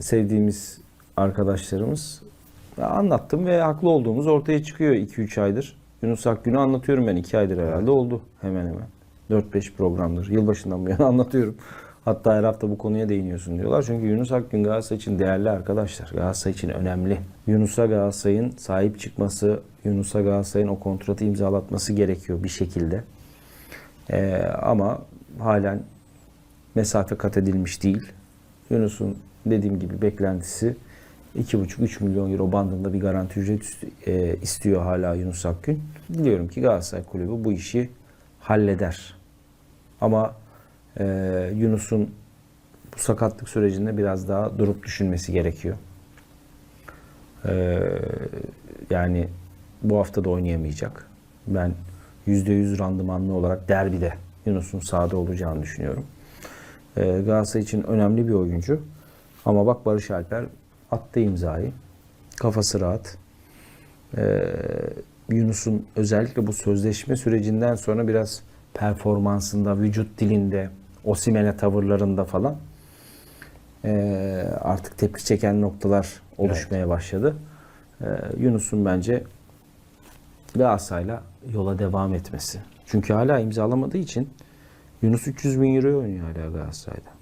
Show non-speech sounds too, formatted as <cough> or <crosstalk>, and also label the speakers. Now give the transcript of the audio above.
Speaker 1: sevdiğimiz arkadaşlarımız anlattım ve haklı olduğumuz ortaya çıkıyor 2-3 aydır. Yunus Akgün'ü anlatıyorum ben 2 aydır herhalde oldu hemen hemen. 4-5 programdır. Yılbaşından bu yana <laughs> anlatıyorum. Hatta her hafta bu konuya değiniyorsun diyorlar. Çünkü Yunus Akgün Galatasaray için değerli arkadaşlar. Galatasaray için önemli. Yunus'a Galatasaray'ın sahip çıkması, Yunus'a Galatasaray'ın o kontratı imzalatması gerekiyor bir şekilde. Ee, ama halen mesafe kat edilmiş değil. Yunus'un dediğim gibi beklentisi 2,5-3 milyon euro bandında bir garanti ücret e, istiyor hala Yunus Akgün. Biliyorum ki Galatasaray Kulübü bu işi halleder. Ama e, Yunus'un bu sakatlık sürecinde biraz daha durup düşünmesi gerekiyor. E, yani bu hafta da oynayamayacak. Ben %100 randımanlı olarak derbide Yunus'un sahada olacağını düşünüyorum. E, Galatasaray için önemli bir oyuncu. Ama bak Barış Alper attı imzayı. Kafası rahat. E, Yunus'un özellikle bu sözleşme sürecinden sonra biraz performansında, vücut dilinde, Osimhen'e tavırlarında falan e, artık tepki çeken noktalar oluşmaya başladı. E, Yunus'un bence Galatasaray'la yola devam etmesi. Çünkü hala imzalamadığı için Yunus 300 bin euro oynuyor hala Galatasaray'da.